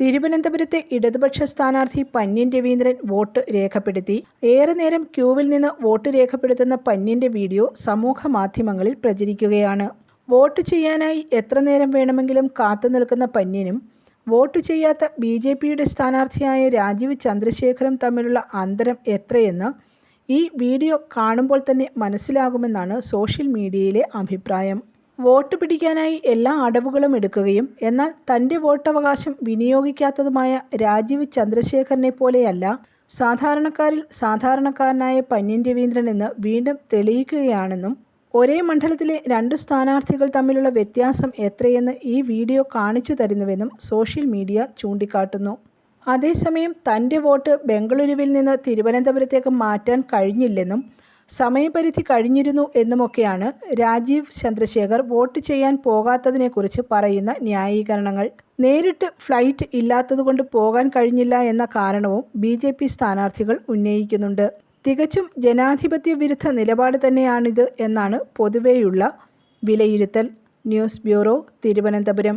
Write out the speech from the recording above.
തിരുവനന്തപുരത്തെ ഇടതുപക്ഷ സ്ഥാനാർത്ഥി പന്ന്യൻ രവീന്ദ്രൻ വോട്ട് രേഖപ്പെടുത്തി. ഏറെ നേരം ക്യൂവിൽ നിന്ന് വോട്ട് രേഖപ്പെടുത്തുന്ന പന്ന്യന്റെ വീഡിയോ സമൂഹ മാധ്യമങ്ങളിൽ പ്രചരിക്കുകയാണ്. വോട്ട് ചെയ്യാനായി എത്ര നേരം വേണമെങ്കിലും കാത്തു നിൽക്കുന്ന പന്ന്യനും വോട്ട് ചെയ്യാത്ത ബി ജെ പിയുടെ സ്ഥാനാർത്ഥിയായ രാജീവ് ചന്ദ്രശേഖറും തമ്മിലുള്ള അന്തരം എത്രയെന്ന് ഈ വീഡിയോ കാണുമ്പോൾ തന്നെ മനസ്സിലാകുമെന്നാണ് സോഷ്യൽ മീഡിയയിലെ അഭിപ്രായം. വോട്ട് പിടിക്കാനായി എല്ലാ അടവുകളും എടുക്കുകയും എന്നാൽ തന്റെ വോട്ടവകാശം വിനിയോഗിക്കാത്തതുമായ രാജീവ് ചന്ദ്രശേഖരനെ പോലെയല്ല സാധാരണക്കാരിൽ സാധാരണക്കാരനായ പന്ന്യൻ രവീന്ദ്രൻ എന്ന് വീണ്ടും തെളിയിക്കുകയാണെന്നും ഒരേ മണ്ഡലത്തിലെ രണ്ട് സ്ഥാനാർത്ഥികൾ തമ്മിലുള്ള വ്യത്യാസം എത്രയെന്ന് ഈ വീഡിയോ കാണിച്ചു തരുന്നുവെന്നും സോഷ്യൽ മീഡിയ ചൂണ്ടിക്കാട്ടുന്നു. അതേസമയം തന്റെ വോട്ട് ബംഗളൂരുവിൽ നിന്ന് തിരുവനന്തപുരത്തേക്ക് മാറ്റാൻ കഴിഞ്ഞില്ലെന്നും സമയപരിധി കഴിഞ്ഞിരുന്നു എന്നുമൊക്കെയാണ് രാജീവ് ചന്ദ്രശേഖർ വോട്ട് ചെയ്യാൻ പോകാത്തതിനെക്കുറിച്ച് പറയുന്ന ന്യായീകരണങ്ങൾ. നേരിട്ട് ഫ്ലൈറ്റ് ഇല്ലാത്തതുകൊണ്ട് പോകാൻ കഴിഞ്ഞില്ല എന്ന കാരണവും ബി ജെ പി സ്ഥാനാർത്ഥികൾ ഉന്നയിക്കുന്നുണ്ട്. തികച്ചും ജനാധിപത്യ വിരുദ്ധ നിലപാട് തന്നെയാണിത് എന്നാണ് പൊതുവെയുള്ള വിലയിരുത്തൽ. News bureau Thiruvananthapuram.